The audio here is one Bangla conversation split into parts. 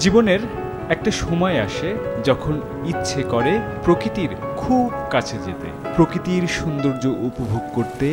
জীবনের একটা সময় আসে যখন ইচ্ছে করে প্রকৃতির খুব কাছে যেতে, প্রকৃতির সৌন্দর্য উপভোগ করতে,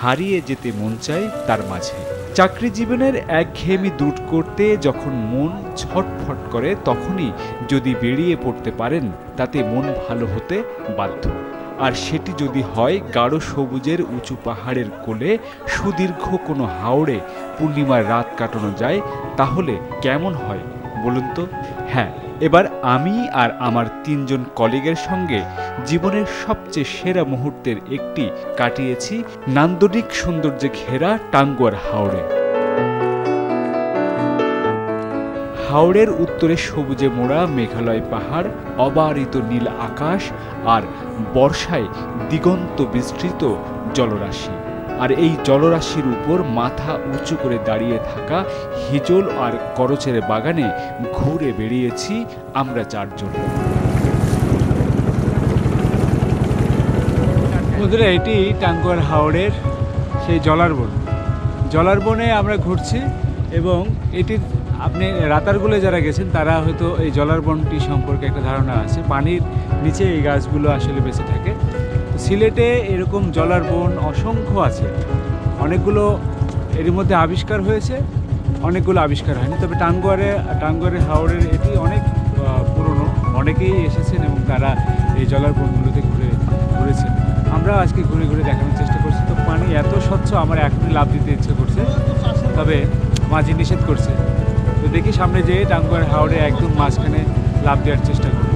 হারিয়ে যেতে মন চায় তার মাঝে। চাকরি জীবনের একঘেয়েমি দূর করতে যখন মন ছটফট করে, তখনই যদি বেরিয়ে পড়তে পারেন, তাতে মন ভালো হতে বাধ্য। আর সেটি যদি হয় গাঢ় সবুজের উঁচু পাহাড়ের কোলে, সুদীর্ঘ কোনো হাওড়ে পূর্ণিমার রাত কাটানো যায়, তাহলে কেমন হয় বলুন তো? হ্যাঁ এবার আমি আর আমার তিনজন কলিগের সঙ্গে জীবনের সবচেয়ে সেরা মুহূর্তের একটি কাটিয়েছি নান্দনিক সৌন্দর্যে ঘেরা টাঙ্গুয়ার হাওড়ে। হাওড়ের উত্তরে সবুজে মোড়া মেঘালয় পাহাড়, অবারিত নীল আকাশ আর বর্ষায় দিগন্ত বিস্তৃত জলরাশি। আর এই জলরাশির উপর মাথা উঁচু করে দাঁড়িয়ে থাকা হিজল আর করচের বাগানে ঘুরে বেরিয়েছি আমরা চারজন। বন্ধুরা, এটি টাঙ্গুয়ার হাওড়ের সেই জলার বন। জলার বনে আমরা ঘুরছি এবং এটির আপনি রাতারগুলে যারা গেছেন, তারা হয়তো এই জলার বনটি সম্পর্কে একটা ধারণা আছে। পানির নিচে এই গাছগুলো আসলে বেঁচে থাকে। সিলেটে এরকম জলার বন অসংখ্য আছে। অনেকগুলো এর মধ্যে আবিষ্কার হয়েছে, অনেকগুলো আবিষ্কার হয়নি। তবে টাঙ্গুয়ারে টাঙ্গুয়ারের হাওড়ের এটি অনেক পুরনো। অনেকেই এসেছেন এবং তারা এই জলার বনগুলোতে ঘুরে, ঘুরেছেন। আমরা আজকে ঘুরে ঘুরে দেখানোর চেষ্টা করছি। তো পানি এত স্বচ্ছ, আমার এখনই লাভ দিতে ইচ্ছে করছে। তবে মাঝি নিষেধ করছে। তো দেখি সামনে যেয়ে টাঙ্গুয়ার হাওড়ে একদম মাঝখানে লাভ দেওয়ার চেষ্টা করব।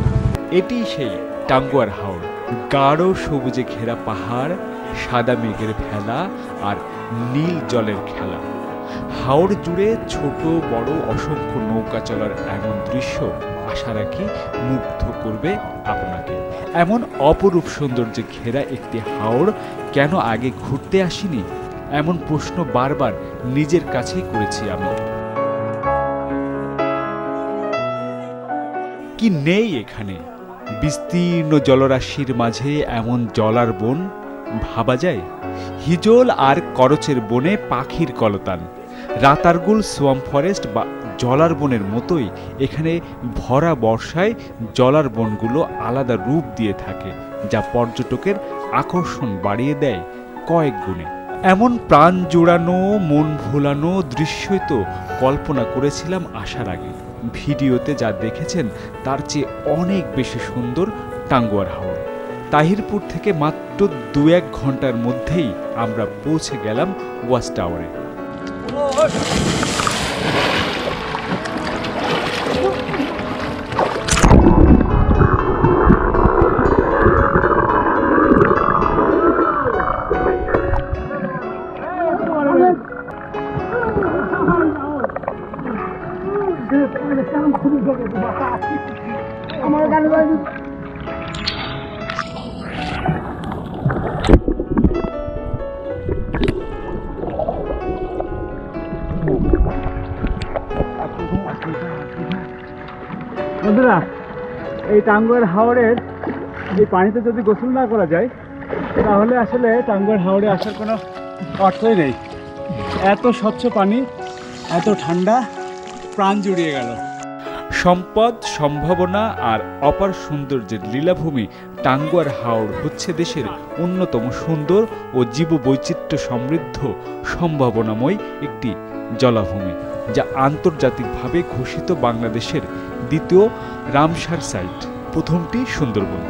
এটি সেই টাঙ্গুয়ার হাওড় গাঢ় সবুজে ঘেরা পাহাড়, সাদা মেঘের ভেলা আর নীল জলের খেলা। হাওড় জুড়ে ছোট, বড়, অসংখ্য নৌকা চলার এমন দৃশ্য আশা রাখি মুগ্ধ করবে আপনাকে। এমন অপরূপ সৌন্দর্যে ঘেরা একটি হাওড় কেন আগে ঘুরতে আসিনি? এমন প্রশ্ন বারবার নিজের কাছেই করেছি আমি। কি নেই এখানে? বিস্তীর্ণ জলরাশির মাঝে এমন জলার বন, ভাবা যায়? হিজল আর করচের বনে পাখির কলতান। রাতারগুল, সোয়াম ফরেস্ট বা জলার বনের মতোই এখানে ভরা বর্ষায় জলার বনগুলো আলাদা রূপ দিয়ে থাকে, যা পর্যটকের আকর্ষণ বাড়িয়ে দেয় কয়েক গুণে। এমন প্রাণ জোড়ানো, মন ভোলানো দৃশ্যই তো কল্পনা করেছিলাম আসার আগে। ভিডিওতে যা দেখেছেন, তার চেয়ে অনেক বেশি সুন্দর টাঙ্গুয়ার হাওড় তাহিরপুর থেকে মাত্র দু এক ঘণ্টার মধ্যেই আমরা পৌঁছে গেলাম ওয়াচ টাওয়ারে। বন্ধুরা, এই টাঙ্গুয়ার হাওড়ের এই পানিতে যদি গোসল না করা যায়, তাহলে আসলে টাঙ্গুয়ার হাওড়ে আসার কোনো অর্থই নেই। এত স্বচ্ছ পানি, এত ঠান্ডা প্রাণ জুড়িয়ে গেল। সম্পদ, সম্ভাবনা আর অপার সৌন্দর্যের লীলাভূমি টাঙ্গুয়ার হাওড় হচ্ছে দেশের অন্যতম সুন্দর ও জীববৈচিত্র্য সমৃদ্ধ, সম্ভাবনাময় একটি জলাভূমি, যা আন্তর্জাতিকভাবে ঘোষিত বাংলাদেশের দ্বিতীয় রামসার সাইট। প্রথমটি সুন্দরবন।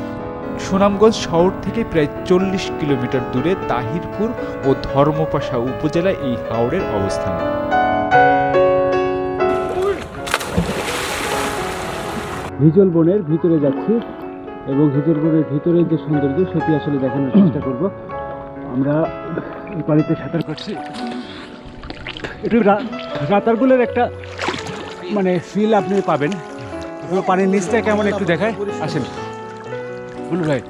সুনামগঞ্জ শহর থেকে প্রায় চল্লিশ কিলোমিটার দূরে তাহিরপুর ও ধর্মপাশা উপজেলায় এই হাওড়ের অবস্থান। হিজল বনের ভিতরে যাচ্ছি এবং হিজল বনের ভিতরে যে সৌন্দর্য, সেটি আসলে দেখানোর চেষ্টা করব। আমরা এই পানিতে সাঁতার কাটছি। একটু রা- রাতারগুলের একটা মানে ফিল আপনি পাবেন। পানির নিচটা কেমন একটু দেখায়। আসেন। ভাই।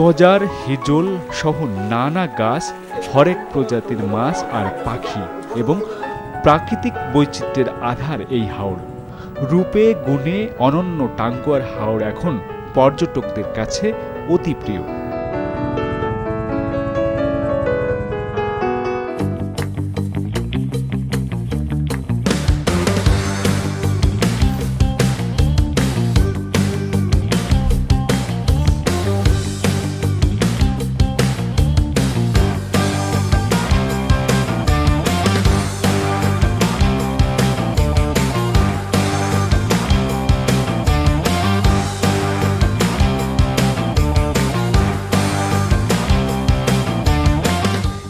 গজার, হিজল সহ নানা গাছ, হরেক প্রজাতির মাছ আর পাখি এবং প্রাকৃতিক বৈচিত্র্যের আধার এই হাওড় রূপে, গুণে অনন্য টাঙ্গুয়ার হাওড় এখন পর্যটকদের কাছে অতি প্রিয়।